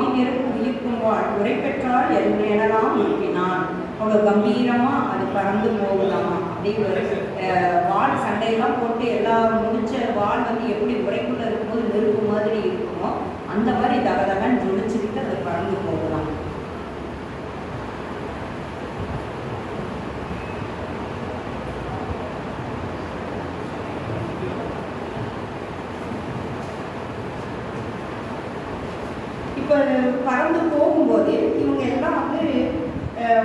ஆவி நெருப்பு உயிர்க்கும் வாழ் உரை பெற்றால் எனலாம் நோக்கினான் அவ்வளோ கம்பீரமா அது பறந்து போகுதாமா. அப்படி ஒரு வாழ் சண்டையெல்லாம் போட்டு எல்லாம் முடிச்ச வாள் வந்து எப்படி உரைக்குள்ள இருக்கும்போது நெருப்பு மாதிரி இருக்குமோ அந்த மாதிரி தகதகன் முடிச்சுக்கிட்டு அது பறந்து போகலாம் இப்போ பறந்து போகும்போது இவங்க எல்லாம் வந்து அஹ்,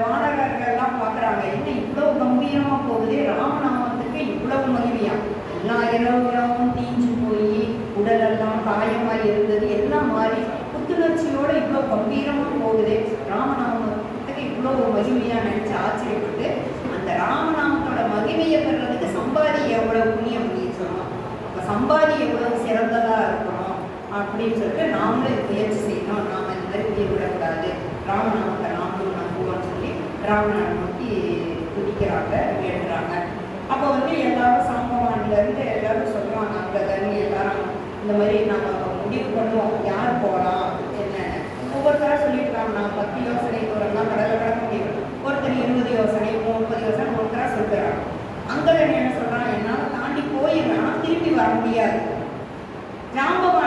பார்க்குறாங்க என்ன இவ்வளோ கம்பீரமாக போகுது? ராமநாமத்துக்கு இவ்வளவு மகிமையா? எல்லா இரவுகளும் தீஞ்சு போய் உடலெல்லாம் காயமாக இருந்தது எல்லாம் மாறி புத்துணர்ச்சியோடு இவ்வளோ கம்பீரமாக போகுது. ராமநாமத்துக்கு இவ்வளோ மகிமையாக நினச்சி ஆச்சரியப்பட்டு அந்த ராமநாமத்தோட மகிமையை பெறுறதுக்கு சம்பாதி எவ்வளோ புண்ணியம் அப்படின்னு சொல்லலாம் அப்போ சம்பாதி எவ்வளவு சிறந்ததா அப்படின்னு சொல்லிட்டு நாமளும் முயற்சி செய்யணும். நாம இந்த மாதிரி உயிர் விடக்கூடாது ராமநாமத்தை நாமளும் நம்புவோம்னு சொல்லி ராமநாம நோக்கி குதிக்கிறாங்க வேண்டுறாங்க அப்போ வந்து எல்லாரும் சாம்பவான்ல இருந்து எல்லாரும் சொல்றாங்க அங்கே தண்ணி எல்லாரும் இந்த மாதிரி நம்ம முடிவு பண்ணுவோம். யார் போகலாம் என்னன்னு ஒவ்வொருத்தரா சொல்லியிருக்காங்க. நான் பத்து யோசனை தூரம்லாம் கடலை கடக்க முடியும் ஒருத்தர் இருபது யோசனை முப்பது யோசனை ஒருத்தரா சொல்கிறாங்க அங்கே என்ன சொல்றாங்க? என்னால் தாண்டி போயிடுறேன் திருப்பி வர முடியாது. ராம்பவான்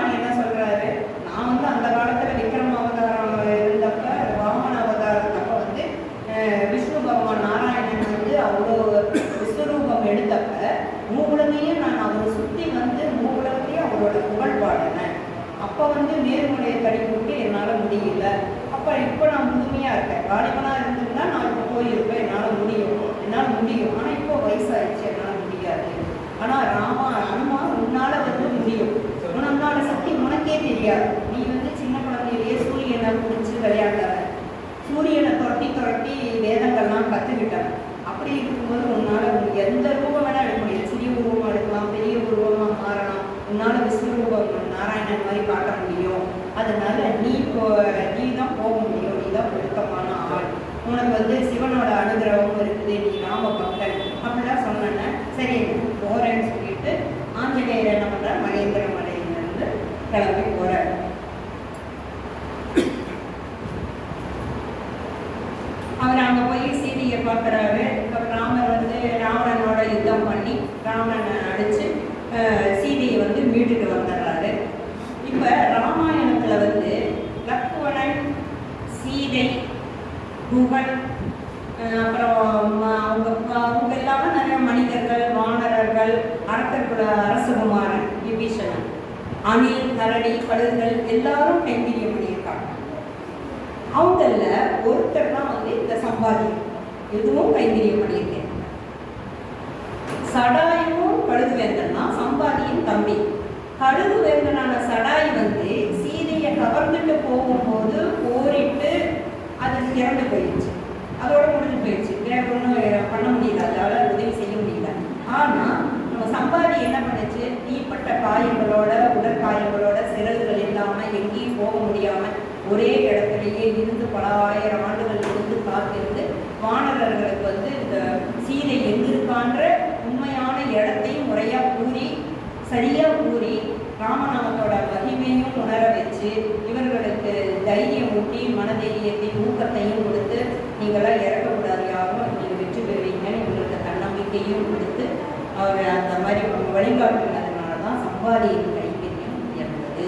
அப்போ வந்து நேர்முறையை தடி என்னால் முடியல. அப்போ இப்போ நான் முழுமையாக இருக்கேன். வாலிபனா இருந்திருந்தா நான் இப்போ போயிருப்பேன். என்னால் முடியும். என்னால் முடியும். ஆனால் இப்போ வயசாகிடுச்சு என்னால் முடியாது. ஆனால் ராமா அனுமா உன்னால் வந்து முடியும். உன்னால சக்தி உனக்கே தெரியாது. நீ வந்து சின்ன குழந்தையிலேயே சூரியனை பிடிச்சி விளையாடுற சூரியனை துரட்டி துரட்டி வேதங்கள்லாம் கற்றுக்கிட்டேன் அப்படி இருக்கும்போது நாராயணன் மாதிரி காட்ட முடியும். அதனால நீ இப்போ நீ தான் போக முடியும். நீ தான் பொருத்தமான ஆள். உனக்கு வந்து சிவனோட அனுகிரகமும் இருக்குது. நீ ராம பக்தன். அப்படிலாம் சொன்னேன் சரி போறேன்னு சொல்லிட்டு ஆஞ்சநேயர் என்ன பண்ணுற மகேந்திர மலையிலிருந்து கிளம்பி போற அவர் அங்க போய் சீதையை பார்க்குறாரு. இப்போ ராமர் வந்து ராவணனோட யுத்தம் பண்ணி ராவணனை அடிச்சு அஹ், சீதையை வந்து மீட்டுட்டு வந்துடுறாரு இப்போ ராமாயணத்துல வந்து லக்குவணன் சீதை குகன் அப்புறம் அவங்க அவங்க எல்லாமே நிறைய மனிதர்கள் வானரர்கள் அரக்கர்கள அரசகுமாரன் விபீஷணன் அணில் கரடி கழுகுகள் எல்லாரும் கைங்கரியம் பண்ணியிருக்காங்க அவங்கள ஒருத்தர் தான் வந்து இந்த சம்பாதி இதுவும் கைங்கரியம் பண்ணியிருக்கேன் சடாயும் கழுகுவேந்தன் தான் சம்பாதியின் தம்பி கழுகுவேந்தனான சடாய் வந்து சீதையை கவர்ந்துட்டு போகும்போது போரிட்டு தீப்பட்ட காயங்களோட உடற்காயங்களோட சிறகுகள் இல்லாம எங்கேயும் போக முடியாம ஒரே இடத்துலயே இருந்து பல ஆயிரம் ஆண்டுகள் இருந்து காத்திருந்து வானரர்களுக்கு வந்து இந்த சீதை எங்க இருக்கான்ற உண்மையான இடத்தையும் முறையா கூறி சரியா கூறி ராமநாமத்தோட மகிமையும் உணர வச்சு இவர்களுக்கு தைரியம் ஊட்டி மனதைரியத்தையும் ஊக்கத்தையும் கொடுத்து நீங்களாம் இறக்கக்கூடாது யாரும் நீங்கள் வெற்றி பெறுவீங்கன்னு இவங்களுக்கு தன்னம்பிக்கையும் கொடுத்து அவர் அந்த மாதிரி வழிகாட்டுனார். சம்பாதியின் கைங்கரியம் உயர்ந்தது.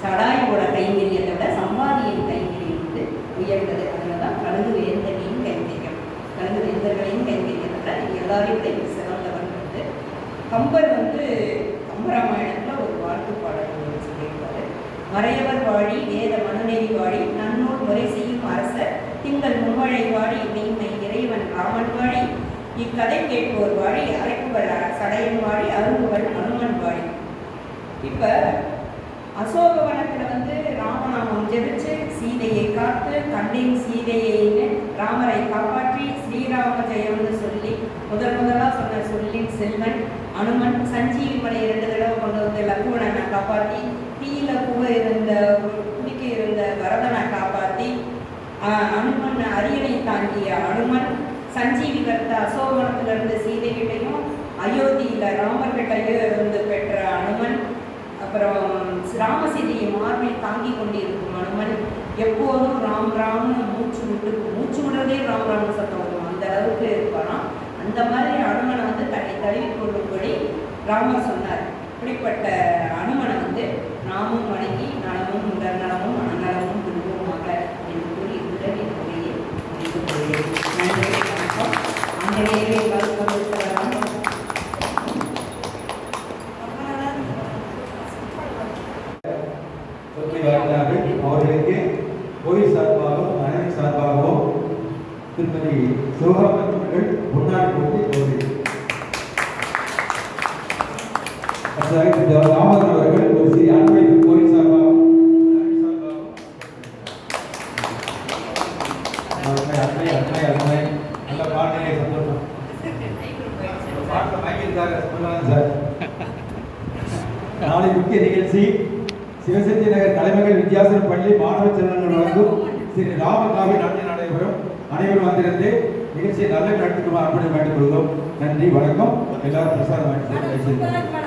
சடாயோட கைங்கரியத்தை விட சம்பாதியின் கைங்கரியம் வந்து உயர்ந்தது. அதனால தான் கழுகு வேந்தனின் கைங்கரியம். கலந்து வேந்தர்களையும் கைங்கரியத்தை விட எல்லாரையும் விட சிறந்தவர் வந்து கம்பர் வந்து கம்பராமாயணத்தில் ஒரு வாழ்த்து பாடல் ஒன்று சொல்லியிருப்பாரு மறையவர் வாழி வேத மனுநெறி வாழி நன்னூல் முறை செய்யும் அரசர். திங்கள் மும்மழை வாழி மெய்மை இறைவன் ராமன் வாழி இக்கதை கேட்போர் வாழி அரைப்புகள் சடையன் வாழி அரும்புகள் அனுமன் வாழி இப்போ அசோகவனத்தில் வந்து ராமநாமம் ஜெபிச்சு சீதையை காத்து கண்டேன் சீதையைன்னு ராமரை காப்பாற்றி ஸ்ரீராம ஜெயம்னு சொல்லி முதல் முதலாக சொன்ன சொல்லின் செல்வன் அனுமன் சஞ்சீவி மலை இரண்டு தடவை கொண்டு வந்து லக்குவனை காப்பாற்றி தீயில புக இருந்த குடிக்க இருந்த வரதனை அனுமன் அரியணை தாங்கிய அனுமன் சஞ்சீவி கர்த்தா அசோகவனத்துல இருந்த சீதைகிட்டையும் அயோத்தியில ராமர்கிட்டையும் இருந்து பெற்ற அனுமன் அப்புறம் ராமசீதையை மார்பில் தாங்கி கொண்டிருக்கும் அனுமன் எப்போதும் ராம் ராம்னு மூச்சு விட்டு மூச்சு விடுறதே ராம் ராம்னு சத்தம் வரும். அந்த அளவுக்கு இருப்பாராம். அந்த மாதிரி அனுமனை வந்து தன்னை தழுவி கொள்ளும்படி ராமர் சொன்னார். இப்படிப்பட்ட அனுமனை வந்து நாமும் சொல்லி வருகிறார்கள் அவர்களுக்கு கோயில் சார்பாகவும் அனைத்து சார்பாகவும் திருமதி சிவகாமன் அவர்கள் முன்னாடி கொடுத்து கோவில் அடுத்ததாக திரு ராமதன் அவர்கள் ஒரு சிறிய அன்பளிப்பு கோயில் சார்பாகவும் அன்னை சார்பாகவும் அன்னை அன்னை அன்னை நல்ல பாடலே சந்தோஷம் பாட்டில் வாங்கியிருக்காரு சொல்லுவாங்க சார் நாளை முக்கிய நிகழ்ச்சி சிவசக்தி நகர் தலைமகள் வித்தியாசன் பள்ளி மாணவ செல்வங்கள் வழங்கும் ஸ்ரீ ராமகாவி நாட்டில் நடைபெறும் அனைவரும் வந்திருந்து நிகழ்ச்சியை நல்ல நடத்துக்குமாறு அப்படி வேண்டிக் கொள்கிறோம். நன்றி வணக்கம். எல்லாரும் பிரசாதம் வாங்கி